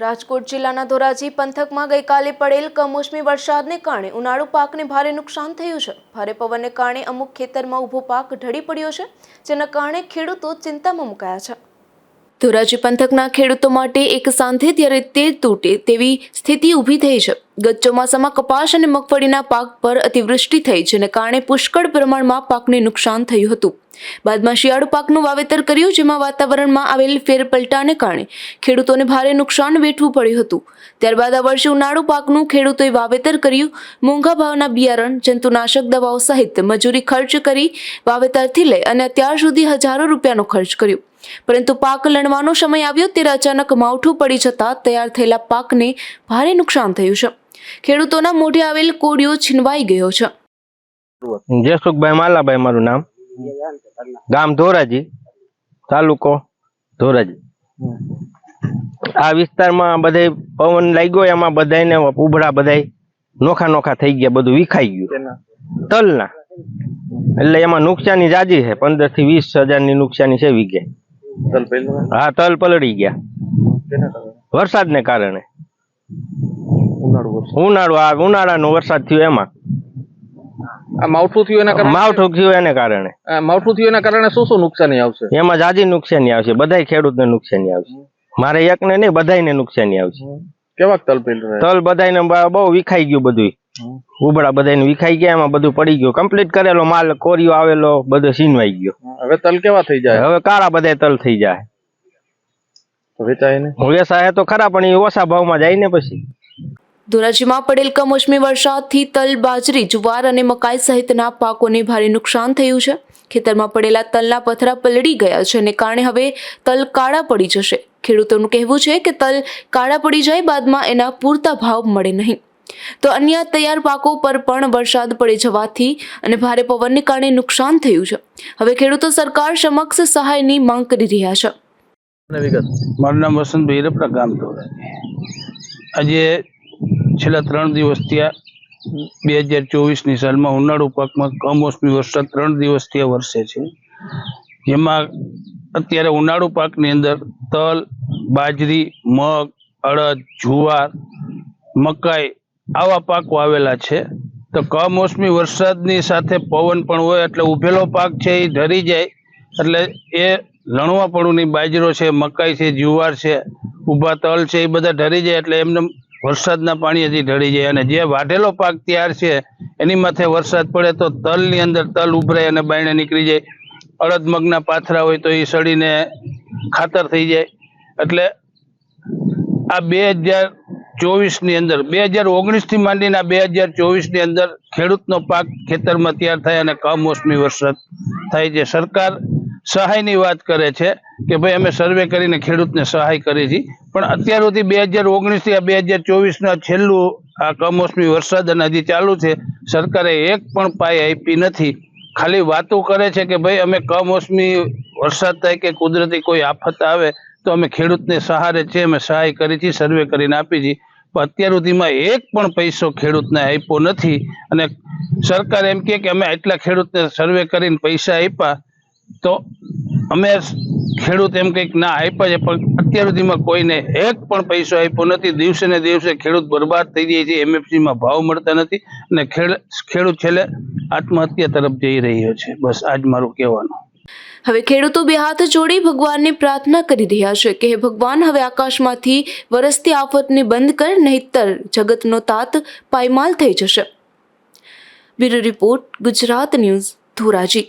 રાજકોટ જિલ્લાના ધોરાજી પંથકમાં ગઈકાલે પડેલ કમોસમી વરસાદને કારણે ઉનાળુ પાકને ભારે નુકસાન થયું છે. ભારે પવનને કારણે અમુક ખેતરમાં ઊભો પાક ઢળી પડ્યો છે, જેના કારણે ખેડૂતો ચિંતામાં મુકાયા છે. ધોરાજી પંથકના ખેડૂતો માટે એક સાંધે ત્યારે તે તૂટે તેવી સ્થિતિ ઊભી થઈ છે. ગત ચોમાસામાં કપાસ અને મગફળીના પાક પર અતિવૃષ્ટિ થઈ જેને કારણે પુષ્કળ પ્રમાણમાં પાકને નુકસાન થયું હતું. બાદમાં શિયાળુ પાકનું વાવેતર કર્યું જેમાં વાતાવરણમાં આવેલ ફેરપલટાને કારણે ખેડૂતોને ભારે નુકસાન વેઠવું પડ્યું હતું. ત્યારબાદ આ વર્ષે ઉનાળુ પાકનું ખેડૂતોએ વાવેતર કર્યું. મોંઘા ભાવના બિયારણ, જંતુનાશક દવાઓ સહિત મજૂરી ખર્ચ કરી વાવેતરથી લઈ અને અત્યાર સુધી હજારો રૂપિયાનો ખર્ચ કર્યો. પરંતુ પાક લણવાનો સમય આવ્યો ત્યારે અચાનક માવઠું પડી જતાં તૈયાર થયેલા પાકને ભારે નુકસાન થયું છે. ખેડૂતોના મોઢે આવેલ કોડિયો છીનવાઈ ગયો છે. જયસુખભાઈ માલાભાઈ મારું નામ. ગામ ધોરાજી, તાલુકો ધોરાજી. આ વિસ્તારમાં બધે પવન લાગ્યો, એમાં બધાને ઉભરા બધા નોખા નોખા થઈ ગયા, બધું વિખાઈ ગયું. તલના. એટલે એમાં નુકસાની જાજી છે પંદરથી વીસ હજારની નુકસાની છે વીઘે. હા તલ પલળી ગયા. વરસાદને કારણે. ઉનાળો આ ઉનાળાનો વરસાદ થયો એમાં. આ માવઠું થયું એના કારણે? માવઠું થયું એને કારણે. આ માવઠું થયું એના કારણે શું શું નુકસાની આવશે? એમાં જાજી નુકસાની આવશે બધાય ખેડૂતને નુકસાની આવશે. મારે એકને નહીં બધાયને નુકસાની આવશે. કેવા તલ પેલ તલ બધાયને બહુ વિખાઈ ગયું બધું ઉબડા બધા વિખાઈ ગયા એમાં બધું પડી ગયું. કમ્પ્લીટ કરેલો માલ કોરિયો આવેલો બધો સીનવાઈ ગયો. હવે તલ કેવા થઈ જાય? હવે કાળા બધાય તલ થઈ જાય. વેચાય ને તો ખરા પણ એ ઓછા ભાવમાં જાય ને પછી. ધોરાજીમાં પડેલ કમોસમી વરસાદથી તલ બાજરી જુવાર અને મકાઈ સહિતના પાકોને ભારે નુકસાન થયું છે. ખેતરમાં પડેલા તલના પથરા પલળી ગયા છે અને કારણે હવે તલ કાળા પડી જશે. ખેડૂતોનું કહેવું છે કે તલ કાળા પડી જાય બાદમાં એના પૂરતા ભાવ મળે નહીં. તો અન્ય તૈયાર પાકો પર પણ વરસાદ પડી જવાથી અને ભારે પવનને કારણે નુકસાન થયું છે. હવે ખેડૂતો સરકાર સમક્ષ સહાયની માંગ કરી રહ્યા છે. મારું નામ વસંતભાઈ રપરા ગામ આજે છેલ્લા ત્રણ દિવસથી આ બે હજાર ચોવીસની સાલમાં ઉનાળુ પાકમાં કમોસમી વરસાદ ત્રણ દિવસથી વરસે છે. જેમાં અત્યારે ઉનાળુ પાકની અંદર તલ બાજરી મગ અડદ જુવાર મકાઈ આવા પાકો આવેલા છે. તો કમોસમી વરસાદની સાથે પવન પણ હોય એટલે ઉભેલો પાક છે એ ઢરી જાય. એટલે એ લણવાપણુંની બાજરો છે, મકાઈ છે, જુવાર છે, ઊભા તલ છે એ બધા ઢરી જાય એટલે એમને વરસાદના પાણીથી ઢળી જાય. અને જે વાઢેલો પાક તૈયાર છે એની માથે વરસાદ પડે તો તલની અંદર તલ ઉભરાય અને બાયણે નીકળી જાય. અડદ મગના પાથરા હોય તો એ સડીને ખાતર થઈ જાય. એટલે આ બે હજાર ચોવીસની અંદર, બે હજાર ઓગણીસથી માંડીને બે હજાર ચોવીસની અંદર ખેડૂતનો પાક ખેતરમાં તૈયાર થાય અને કમોસમી વરસાદ થાય છે. સરકાર સહાયની વાત કરે છે કે ભાઈ અમે સર્વે કરીને ખેડૂતને સહાય કરી છે. પણ અત્યાર સુધી બે હજાર ઓગણીસથી આ બે હજાર ચોવીસના છેલ્લું આ કમોસમી વરસાદ અને હજી ચાલુ છે, સરકારે એક પણ પાય આપી નથી. ખાલી વાતો કરે છે કે ભાઈ અમે કમોસમી વરસાદ થાય કે કુદરતી કોઈ આફત આવે તો અમે ખેડૂતને સહારે છે, અમે સહાય કરી છીએ સર્વે કરીને આપી છે. પણ અત્યાર સુધીમાં એક પણ પૈસો ખેડૂતને આપ્યો નથી. અને સરકાર એમ કે અમે આટલા ખેડૂતને સર્વે કરીને પૈસા આપ્યા તો અમે ખેડૂત એમ કંઈક ના આપ્યા છે, પણ અત્યાર સુધીમાં કોઈને એક પણ પૈસો આપ્યો નથી. દિવસે ને દિવસે ખેડૂત બરબાદ થઈ જાય છે એમએફસીમાં ભાવ મળતા નથી અને ખેડ- ખેડૂત છેલ્લે આત્મહત્યા તરફ જઈ રહ્યો છે. બસ આજ મારું કહેવાનું. હવે ખેડૂતો બે હાથ જોડી ભગવાનને પ્રાર્થના કરી રહ્યા છે કે હે ભગવાન, હવે આકાશમાંથી વરસતી આફતને બંધ કર, નહીતર જગતનો તાત પાયમાલ થઈ જશે. Bureau report, Gujarat news, Dhoraji.